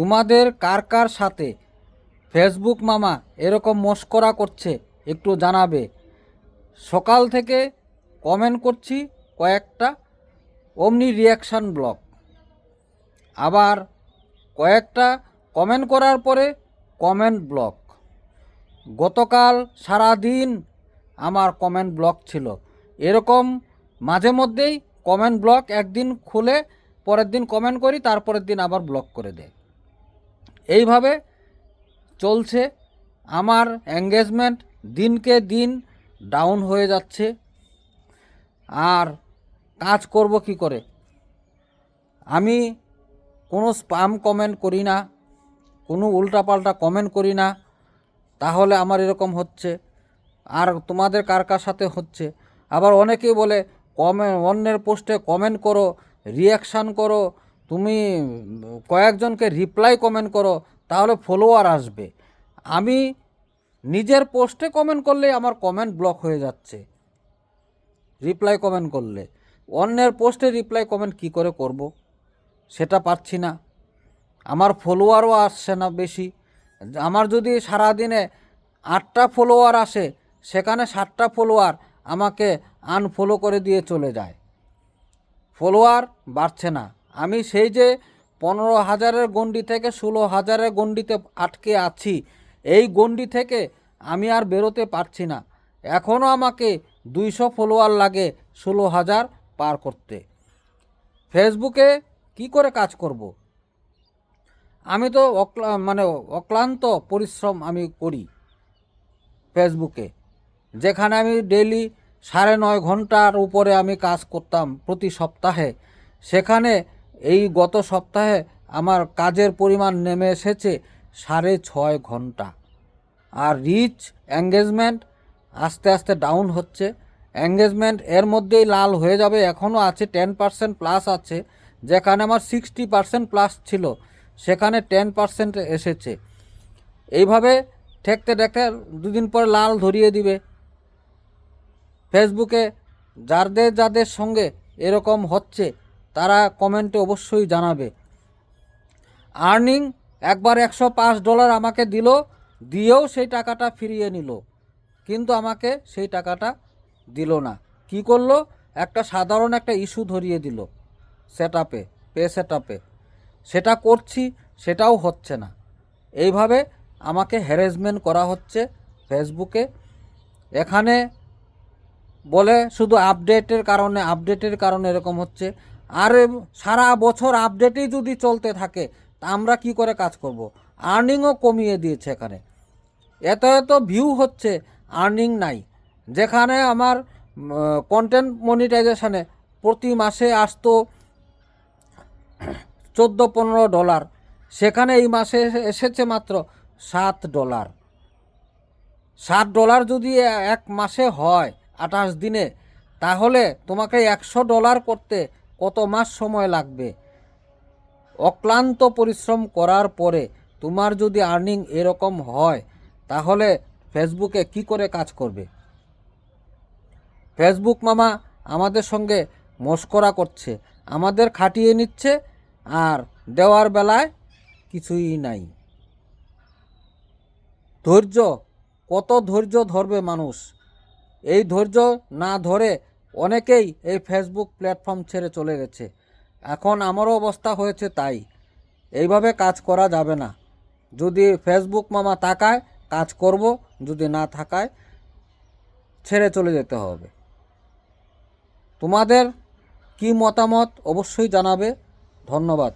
তোমাদের কার কার সাথে? ফেসবুক মামা এরকম মস্করা করছে, একটু জানাবে। সকাল থেকে কমেন্ট করছি কয়েকটা, অমনি রিয়াকশান ব্লক আবার কয়েকটা কমেন্ট করার পরে কমেন্ট ব্লক গতকাল সারা দিন আমার কমেন্ট ব্লক ছিল। এরকম মাঝে মধ্যেই কমেন্ট ব্লক একদিন খুলে, পরের দিন কমেন্ট করি, তারপরের দিন আবার ব্লক করে দেয়। এইভাবে চলছে। আমার এঙ্গেজমেন্ট দিনকে দিন ডাউন হয়ে যাচ্ছে। আর কাজ করব কি করে? আমি কোনো স্পাম কমেন্ট করি না, কোনো উল্টাপাল্টা কমেন্ট করি না। তাহলে আমার এরকম হচ্ছে। আর তোমাদের কার কার সাথে হচ্ছে? আবার অনেকেই বলে কমে অন্যের পোস্টে কমেন্ট করো রিয়াকশান করো। তুমি কয়েকজনকে রিপ্লাই কমেন্ট করো, তাহলে ফলোয়ার আসবে। আমি নিজের পোস্টে কমেন্ট করলে আমার কমেন্ট ব্লক হয়ে যাচ্ছে। রিপ্লাই কমেন্ট করলে। অন্যের পোস্টে রিপ্লাই কমেন্ট কি করে করব? সেটা পাচ্ছি না। আমার ফলোয়ারও আসছে না বেশি। আমার যদি সারাদিনে আটটা ফলোয়ার আসে, সেখানে সাতটা ফলোয়ার আমাকে আনফলো করে দিয়ে চলে যায়। ফলোয়ার বাড়ছে না। আমি সেই যে পনেরো হাজারের গণ্ডি থেকে ষোলো হাজারের গণ্ডিতে আটকে আছি, এই গণ্ডি থেকে আমি আর বেরোতে পারছি না। এখনও আমাকে দুইশো ফলোয়ার লাগে ষোলো হাজার পার করতে। ফেসবুকে কি করে কাজ করব? আমি তো মানে অক্লান্ত পরিশ্রম আমি করি ফেসবুকে, যেখানে আমি ডেলি সাড়ে নয় ঘণ্টার উপরে আমি কাজ করতাম প্রতি সপ্তাহে। সেখানে এই গত সপ্তাহে আমার কাজের পরিমাণ নেমে এসেছে সাড়ে ছয় ঘণ্টা। আর রিচ এঙ্গেজমেন্ট আস্তে আস্তে ডাউন হচ্ছে। এঙ্গেজমেন্ট এর মধ্যেই লাল হয়ে যাবে এখনও আছে টেন পার্সেন্ট প্লাস আছে, যেখানে আমার সিক্সটি পার্সেন্ট প্লাস ছিল, সেখানে টেন পার্সেন্ট এসেছে। এইভাবে ঠেকতে ঠেকতে দুদিন পরে লাল ধরিয়ে দিবে। ফেসবুকে যাদের যাদের সঙ্গে এরকম হচ্ছে তারা কমেন্টে অবশ্যই জানাবে। আর্নিং একবার একশো পাঁচ ডলার আমাকে দিল, দিয়েও সেই টাকাটা ফিরিয়ে নিল। কিন্তু আমাকে সেই টাকাটা দিল না। কি করল? একটা সাধারণ একটা ইস্যু ধরিয়ে দিল সেট আপে পে সেট আপে সেটা করছি, সেটাও হচ্ছে না। এইভাবে আমাকে হ্যারাসমেন্ট করা হচ্ছে ফেসবুকে। এখানে বলে শুধু আপডেটের কারণে আপডেটের কারণে এরকম হচ্ছে। আর সারা বছর আপডেটেই যদি চলতে থাকে, তা আমরা কি করে কাজ করব? আর্নিংও কমিয়ে দিয়েছে এখানে। এত এত ভিউ হচ্ছে আর্নিং নাই। যেখানে আমার কন্টেন্ট মনিটাইজেশনে প্রতি মাসে আসতো চোদ্দ পনেরো ডলার সেখানে এই মাসে এসেছে মাত্র সাত ডলার সাত ডলার যদি এক মাসে হয়, আঠাশ দিনে, তাহলে তোমাকে একশো ডলার করতে কত মাস সময় লাগবে? অক্লান্ত পরিশ্রম করার পরে তোমার যদি আর্নিং এরকম হয়, তাহলে ফেসবুকে কি করে কাজ করবে? ফেসবুক মামা আমাদের সঙ্গে মস্করা করছে। আমাদের খাটিয়ে নিচ্ছে আর দেওয়ার বেলায় কিছুই নাই। ধৈর্য, কত ধৈর্য ধরবে মানুষ? এই ধৈর্য না ধরে অনেকেই এই ফেসবুক প্ল্যাটফর্ম ছেড়ে চলে গেছে। এখন আমারও অবস্থা হয়েছে তাই। এইভাবে কাজ করা যাবে না। যদি ফেসবুক মামা তাকায়, কাজ করব, যদি না থাকায়, ছেড়ে চলে যেতে হবে। তোমাদের কি মতামত অবশ্যই জানাবে। ধন্যবাদ।